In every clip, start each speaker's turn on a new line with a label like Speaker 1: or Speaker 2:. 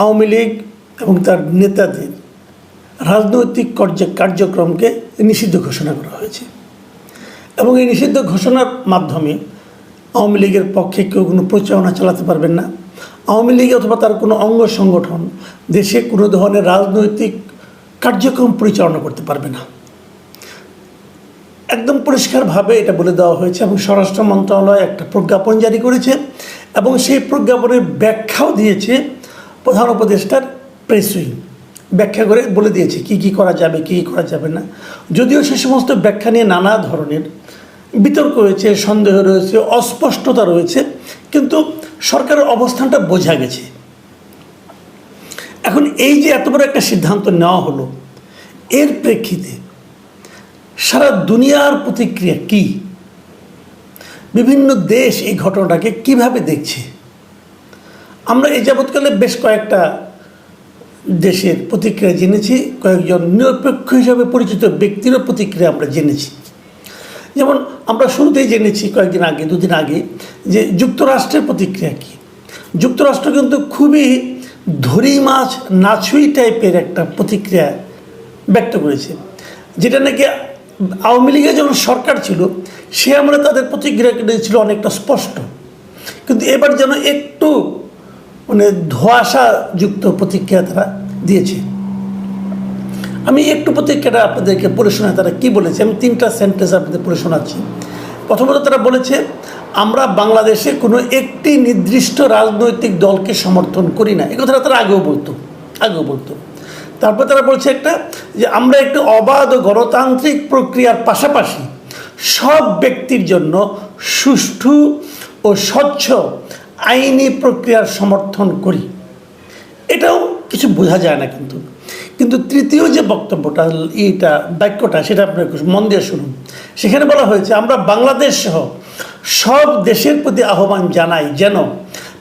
Speaker 1: আওয়ামী লীগ এবং তার নেতাদের রাজনৈতিক কার্য- কার্যক্রমকে নিষিদ্ধ ঘোষণা করা হয়েছে। এবং এই নিষিদ্ধ ঘোষণার মাধ্যমে আওয়ামী লীগের পক্ষে কেউ কোনো প্রচারণা চালাতে পারবেন না। আওয়ামী লীগ অথবা তার কোনো অঙ্গ সংগঠন দেশে কোনো ধরনের রাজনৈতিক কার্যক্রম পরিচালনা করতে পারবে না। একদম পরিষ্কারভাবে এটা বলে দেওয়া হয়েছে এবং স্বরাষ্ট্র মন্ত্রণালয় একটা প্রজ্ঞাপন জারি করেছে এবং সেই প্রজ্ঞাপনের ব্যাখ্যাও দিয়েছে প্রধান উপদেষ্টার প্রেস উইং ব্যাখ্যা করে বলে দিয়েছে কি কি করা যাবে, কি কী করা যাবে না। যদিও সে সমস্ত ব্যাখ্যা নিয়ে নানা ধরনের বিতর্ক রয়েছে, সন্দেহ রয়েছে, অস্পষ্টতা রয়েছে, কিন্তু সরকারের অবস্থানটা বোঝা গেছে। এখন এই যে এত বড় একটা সিদ্ধান্ত নেওয়া হলো, এর প্রেক্ষিতে সারা দুনিয়ার প্রতিক্রিয়া কি? বিভিন্ন দেশ এই ঘটনাটাকে কীভাবে দেখছে? আমরা এই যাবৎকালে বেশ কয়েকটা দেশের প্রতিক্রিয়া জেনেছি, কয়েকজন নিরপেক্ষ হিসাবে পরিচিত ব্যক্তিরও প্রতিক্রিয়া আমরা জেনেছি। যেমন আমরা শুরুতেই জেনেছি কয়েকদিন আগে, দুদিন আগে, যে যুক্তরাষ্ট্রের প্রতিক্রিয়া কী? যুক্তরাষ্ট্র কিন্তু খুবই ধরি মাছ, নাছুই টাইপের একটা প্রতিক্রিয়া ব্যক্ত করেছে। যেটা নাকি আওয়ামী লীগের যখন সরকার ছিল, সে আমরা তাদের প্রতিক্রিয়া ছিল অনেকটা স্পষ্ট। কিন্তু এবার যেন একটু মানে ধোঁয়াশাযুক্ত প্রতিক্রিয়া তারা দিয়েছে। আমি একটু প্রতিক্রিয়াটা আপনাদেরকে পড়ে শোনাই, তারা কী বলেছে? আমি তিনটা সেন্টেন্স আপনাদের পড়ে শোনাচ্ছি। প্রথমত তারা বলেছে, আমরা বাংলাদেশে কোনো একটি নির্দিষ্ট রাজনৈতিক দলকে সমর্থন করি না। এ কথাটা তারা আগেও বলতো আগেও বলতো। তারপর তারা বলছে একটা, যে আমরা একটি অবাধ ও গণতান্ত্রিক প্রক্রিয়ার পাশাপাশি সব ব্যক্তির জন্য সুষ্ঠু ও স্বচ্ছ আইনি প্রক্রিয়ার সমর্থন করি। এটাও কিছু বোঝা যায় না কিন্তু। কিন্তু তৃতীয় যে বক্তব্যটা এইটা বাক্যটা, সেটা আপনার মন দিয়ে শুনুন। সেখানে বলা হয়েছে, আমরা বাংলাদেশ সহ সব দেশের প্রতি আহ্বান জানাই যেন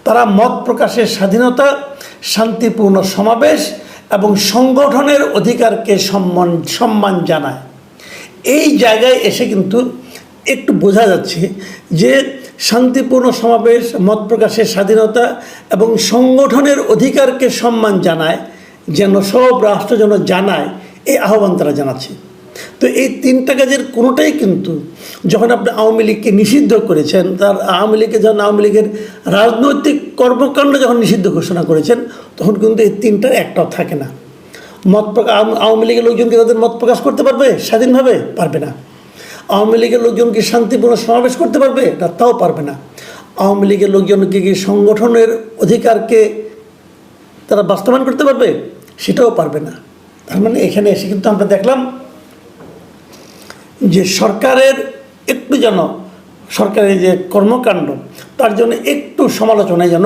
Speaker 1: তারা মত প্রকাশের স্বাধীনতা, শান্তিপূর্ণ সমাবেশ এবং সংগঠনের অধিকারকে সম্মান সম্মান জানায়। এই জায়গায় এসে কিন্তু একটু বোঝা যাচ্ছে যে শান্তিপূর্ণ সমাবেশ, মত প্রকাশের স্বাধীনতা এবং সংগঠনের অধিকারকে সম্মান জানায়, যেন সব রাষ্ট্র যেন জানায় এই আহ্বান তারা জানাচ্ছে। তো এই তিনটা কাজের কোনোটাই কিন্তু যখন আপনি আওয়ামী লীগকে নিষিদ্ধ করেছেন, তার আওয়ামী লীগকে যখন আওয়ামী লীগের রাজনৈতিক কর্মকাণ্ড যখন নিষিদ্ধ ঘোষণা করেছেন, তখন কিন্তু এই তিনটার একটাও থাকে না। মত প্রকাশ আওয়ামী লীগের লোকজনকে তাদের মত প্রকাশ করতে পারবে? স্বাধীনভাবে পারবে না। আওয়ামী লীগের লোকজন কি শান্তিপূর্ণ সমাবেশ করতে পারবে? না, তাও পারবে না। আওয়ামী লীগের লোকজনকে কি সংগঠনের অধিকারকে তারা বাস্তবায়ন করতে পারবে? সেটাও পারবে না। তার মানে এখানে এসে কিন্তু আমরা দেখলাম যে সরকারের একটু যেন সরকারের যে কর্মকাণ্ড, তার জন্য একটু সমালোচনায় যেন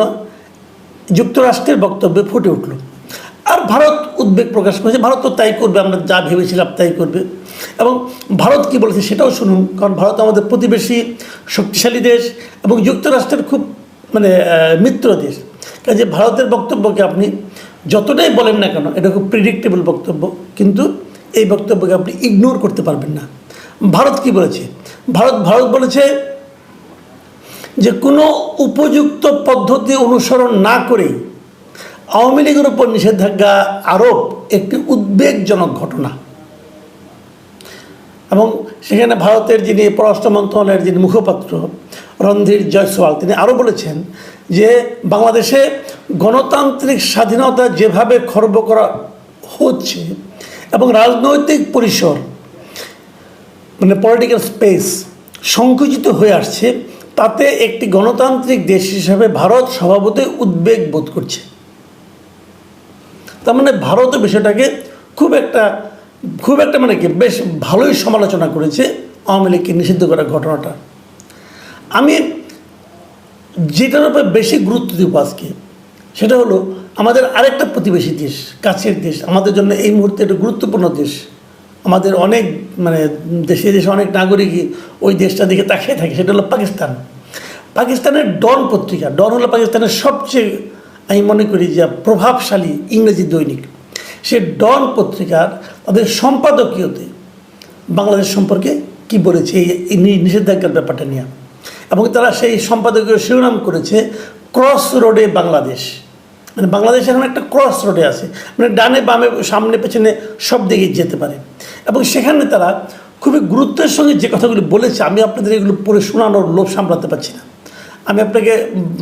Speaker 1: যুক্তরাষ্ট্রের বক্তব্যে ফুটে উঠল। আর ভারত উদ্বেগ প্রকাশ করেছে, ভারত তো তাই করবে, আমরা যা ভেবেছিলাম তাই করবে। এবং ভারত কি বলেছে সেটাও শুনুন, কারণ ভারত আমাদের প্রতিবেশী শক্তিশালী দেশ এবং যুক্তরাষ্ট্রের খুব মানে মিত্র দেশ। কাজে ভারতের বক্তব্যকে আপনি যতটাই বলেন না কেন, এটা খুব প্রিডিক্টেবল বক্তব্য, কিন্তু এই বক্তব্যকে আপনি ইগনোর করতে পারবেন না। ভারত কি বলেছে? ভারত ভারত বলেছে যে কোনো উপযুক্ত পদ্ধতি অনুসরণ না করেই আওয়ামী লীগের উপর নিষেধাজ্ঞা আরোপ একটি উদ্বেগজনক ঘটনা। এবং সেখানে ভারতের যিনি পররাষ্ট্র মন্ত্রণালয়ের যিনি মুখপাত্র, রণধীর জয়সওয়াল, তিনি আরও বলেছেন যে বাংলাদেশে গণতান্ত্রিক স্বাধীনতা যেভাবে খর্ব করা হচ্ছে এবং রাজনৈতিক পরিসর মানে পলিটিক্যাল স্পেস সংকুচিত হয়ে আসছে, তাতে একটি গণতান্ত্রিক দেশ হিসাবে ভারত স্বভাবতই উদ্বেগ বোধ করছে। তার মানে ভারতও বিষয়টাকে খুব একটা খুব একটা মানে কি, বেশ ভালোই সমালোচনা করেছে আওয়ামী লীগকে নিষিদ্ধ করার ঘটনাটা। আমি যেটার উপরে বেশি গুরুত্ব দিব আজকে, সেটা হলো আমাদের আরেকটা প্রতিবেশী দেশ, কাছের দেশ, আমাদের জন্য এই মুহূর্তে একটা গুরুত্বপূর্ণ দেশ। আমাদের অনেক মানে দেশে দেশে অনেক নাগরিকই ওই দেশটা দিকে তাকিয়ে থাকে, সেটা হলো পাকিস্তান। পাকিস্তানের ডন পত্রিকা, ডন হলো পাকিস্তানের সবচেয়ে আমি মনে করি যে প্রভাবশালী ইংরেজি দৈনিক। সে ডন পত্রিকার তাদের সম্পাদকীয়তে বাংলাদেশ সম্পর্কে কি বলেছে, এই নিষেধাজ্ঞার ব্যাপারটা নিয়ে। এবং তারা সেই সম্পাদকীয় শিরোনাম করেছে, ক্রস রোডে বাংলাদেশ। মানে বাংলাদেশ এখন একটা ক্রস রোডে আছে। মানে ডানে, বামে, সামনে, পেছনে সব দিকে যেতে পারে। এবং সেখানে তারা খুবই গুরুত্বের সঙ্গে যে কথাগুলি বলেছে, আমি আপনাদের এগুলো পড়ে শোনানোর লোভ সামলাতে পারছি না। আমি আপনাকে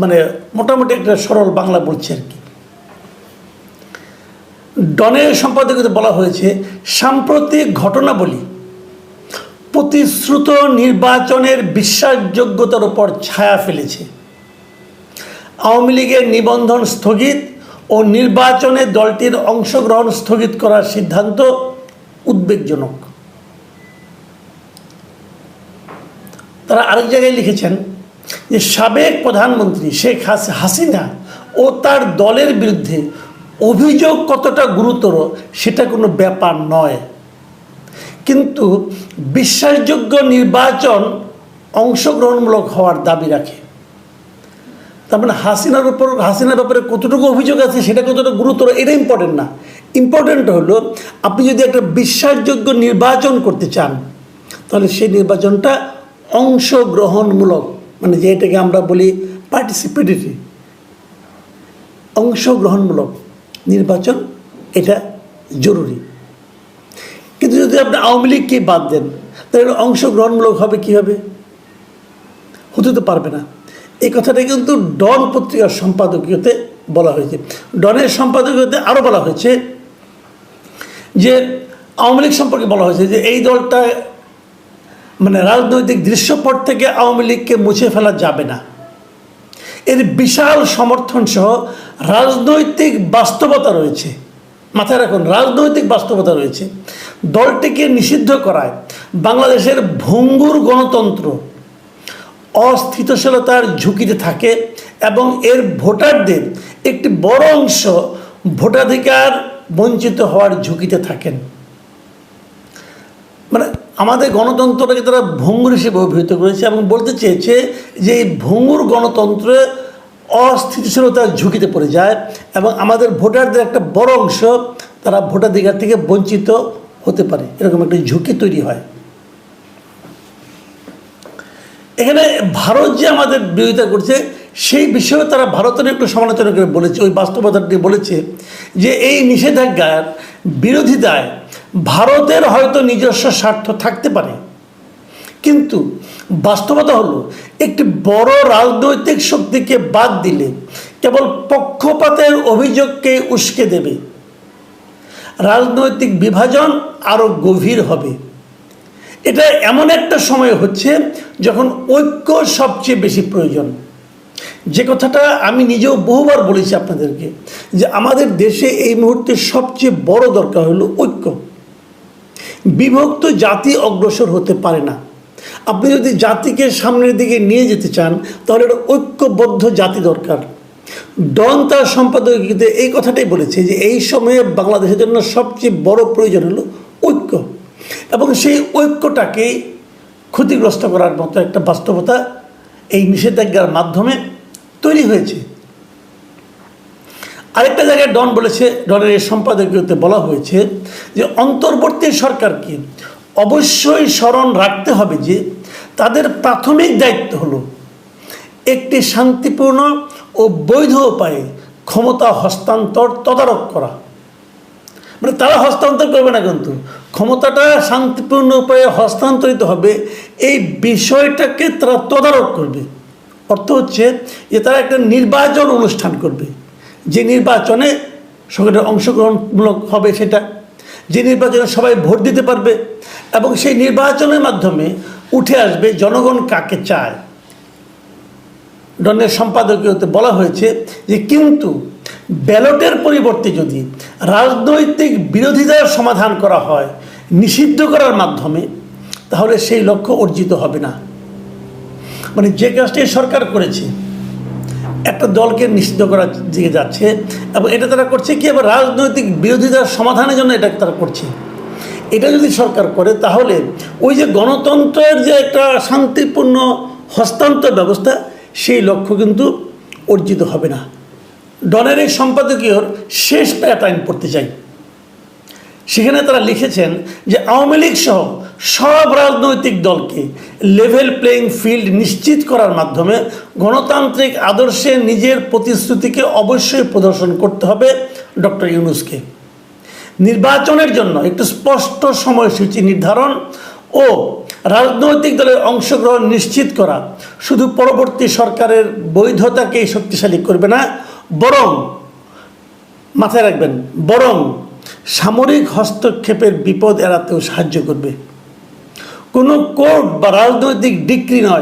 Speaker 1: মানে মোটামুটি একটা সরল বাংলা বলছি আর কি। ডনের সম্পাদকীয়তে বলা হয়েছে, সাম্প্রতিক ঘটনাবলী প্রতিশ্রুত নির্বাচনের বিশ্বাসযোগ্যতার উপর ছায়া ফেলেছে। আওয়ামী লীগের নিবন্ধন স্থগিত ও নির্বাচনে দলটির অংশগ্রহণ স্থগিত করার সিদ্ধান্ত উদ্বেগজনক। তারা আরেক জায়গায় লিখেছেন যে সাবেক প্রধানমন্ত্রী শেখ হাসি- হাসিনা ও তার দলের বিরুদ্ধে অভিযোগ কতটা গুরুতর সেটা কোনো ব্যাপার নয়। কিন্তু বিশ্বাসযোগ্য নির্বাচন অংশগ্রহণমূলক হওয়ার দাবি রাখে। তার মানে হাসিনার উপর হাসিনার ব্যাপারে কতটুকু অভিযোগ আছে সেটা কতটা গুরুতর এটা ইম্পর্টেন্ট না। ইম্পর্টেন্ট হলো আপনি যদি একটা বিশ্বাসযোগ্য নির্বাচন করতে চান, তাহলে সেই নির্বাচনটা অংশগ্রহণমূলক মানে যেটাকে আমরা বলি পার্টিসিপেটরি অংশগ্রহণমূলক নির্বাচন, এটা জরুরি। কিন্তু যদি আপনি আওয়ামী লীগকে বাদ দেন, তাহলে অংশগ্রহণমূলক হবে কীভাবে? হতে তো পারবে না। এই কথাটা কিন্তু ডন পত্রিকার সম্পাদকীয়তে বলা হয়েছে। ডনের সম্পাদকীয়তে আরও বলা হয়েছে যে, আওয়ামী লীগ সম্পর্কে বলা হয়েছে যে, এই দলটা মানে রাজনৈতিক দৃশ্যপট থেকে আওয়ামী লীগকে মুছে ফেলা যাবে না। এর বিশাল সমর্থন সহ রাজনৈতিক বাস্তবতা রয়েছে। মাথায় রাখুন, রাজনৈতিক বাস্তবতা রয়েছে। দলটিকে নিষিদ্ধ করায় বাংলাদেশের ভঙ্গুর গণতন্ত্র। অস্থিতিশীলতার ঝুঁকিতে থাকে এবং এর ভোটারদের একটি বড় অংশ ভোটাধিকার বঞ্চিত হওয়ার ঝুঁকিতে থাকেন। মানে আমাদের গণতন্ত্রটাকে তারা ভঙ্গুর হিসেবে অভিহিত করেছে এবং বলতে চেয়েছে যে এই ভঙ্গুর গণতন্ত্রে অস্থিতিশীলতার ঝুঁকিতে পড়ে যায় এবং আমাদের ভোটারদের একটা বড় অংশ তারা ভোটাধিকার থেকে বঞ্চিত হতে পারে। এরকম একটা ঝুঁকি তৈরি হয়। এখানে ভারত যে আমাদের বিরোধিতা করছে, সেই বিষয়ে তারা ভারতের একটু সমালোচনা করে বলেছে। ওই বাস্তবতাটি বলেছে যে এই নিষেধাজ্ঞার বিরোধিতায় ভারতের হয়তো নিজস্ব স্বার্থ থাকতে পারে। কিন্তু বাস্তবতা হলো, একটি বড় রাজনৈতিক শক্তিকে বাদ দিলে কেবল পক্ষপাতের অভিযোগকে উস্কে দেবে। রাজনৈতিক বিভাজন আরও গভীর হবে। এটা এমন একটা সময় হচ্ছে যখন ঐক্য সবচেয়ে বেশি প্রয়োজন। যে কথাটা আমি নিজেও বহুবার বলেছি আপনাদেরকে, যে আমাদের দেশে এই মুহূর্তে সবচেয়ে বড় দরকার হলো ঐক্য। বিভক্ত জাতি অগ্রসর হতে পারে না। আপনি যদি জাতিকে সামনের দিকে নিয়ে যেতে চান, তাহলে একটা ঐক্যবদ্ধ জাতি দরকার। ডন তার সম্পাদকীয়তে এই কথাটাই বলেছে যে এই সময়ে বাংলাদেশের জন্য সবচেয়ে বড় প্রয়োজন হলো ঐক্য। এবং সেই ঐক্যটাকে ক্ষতিগ্রস্ত করার মতো একটা বাস্তবতা এই নিষেধাজ্ঞার মাধ্যমে তৈরি হয়েছে। আরেকটা জায়গায় ডন বলেছে, ডনের এই সম্পাদকীয়তে বলা হয়েছে যে অন্তর্বর্তী সরকারকে অবশ্যই স্মরণ রাখতে হবে যে তাদের প্রাথমিক দায়িত্ব হলো একটি শান্তিপূর্ণ ও বৈধ উপায়ে ক্ষমতা হস্তান্তর তদারক করা। মানে তারা হস্তান্তর করবে না কিন্তু, ক্ষমতাটা শান্তিপূর্ণ উপায়ে হস্তান্তরিত হবে, এই বিষয়টাকে তারা তদারক করবে। অর্থ হচ্ছে যে তারা একটা নির্বাচন অনুষ্ঠান করবে। যে নির্বাচনে সরকারের অংশগ্রহণমূলক হবে সেটা, যে নির্বাচনে সবাই ভোট দিতে পারবে এবং সেই নির্বাচনের মাধ্যমে উঠে আসবে জনগণ কাকে চায়। ডনের সম্পাদকীয়তে বলা হয়েছে যে কিন্তু ব্যালটের পরিবর্তে যদি রাজনৈতিক বিরোধিতার সমাধান করা হয় নিষিদ্ধ করার মাধ্যমে, তাহলে সেই লক্ষ্য অর্জিত হবে না। মানে যে কাজটি সরকার করেছে একটা দলকে নিষিদ্ধ করার দিকে যাচ্ছে এবং এটা তারা করছে কি? আবার রাজনৈতিক বিরোধিতার সমাধানের জন্য এটা তারা করছে। এটা যদি সরকার করে, তাহলে ওই যে গণতন্ত্রের যে একটা শান্তিপূর্ণ হস্তান্তর ব্যবস্থা, সেই লক্ষ্য কিন্তু অর্জিত হবে না। ডনের এই সম্পাদকীয়র শেষ প্যাটার্ন পড়তে চাই। সেখানে তারা লিখেছেন যে আওয়ামী লীগ সহ সব রাজনৈতিক দলকে লেভেল প্লেয়িং ফিল্ড নিশ্চিত করার মাধ্যমে গণতান্ত্রিক আদর্শে নিজের প্রতিশ্রুতিকে অবশ্যই প্রদর্শন করতে হবে ডক্টর ইউনুসকে। নির্বাচনের জন্য একটু স্পষ্ট সময়সূচি নির্ধারণ ও রাজনৈতিক দলের অংশগ্রহণ নিশ্চিত করা শুধু পরবর্তী সরকারের বৈধতাকেই শক্তিশালী করবে না, বরং মাথায় রাখবেন, বরং সামরিক হস্তক্ষেপের বিপদ এড়াতেও সাহায্য করবে। কোনো কোর্ট বা রাজনৈতিক ডিক্রি নয়।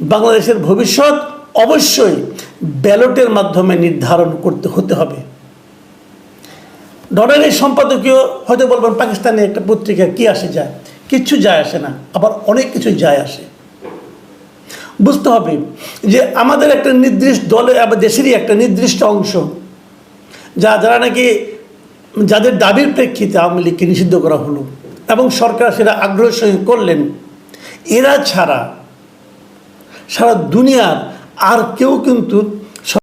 Speaker 1: বাংলাদেশের ভবিষ্যৎ অবশ্যই ব্যালটের মাধ্যমে নির্ধারণ করতে হতে হবে। ডনের এই সম্পাদকীয় হয়তো বলবেন, পাকিস্তানে একটা পত্রিকা কি আসে যায়? কিচ্ছু যায় আসে না, আবার অনেক কিছু যায় আসে। বুঝতে হবে যে আমাদের একটা নির্দিষ্ট দলে আবার দেশেরই একটা নির্দিষ্ট অংশ, যা, যারা নাকি যাদের দাবির প্রেক্ষিতে আওয়ামী লীগকে নিষিদ্ধ করা হলো এবং সরকার সেটা আগ্রহের সঙ্গে করলেন, এরা ছাড়া সারা দুনিয়ার আর কেউ কিন্তু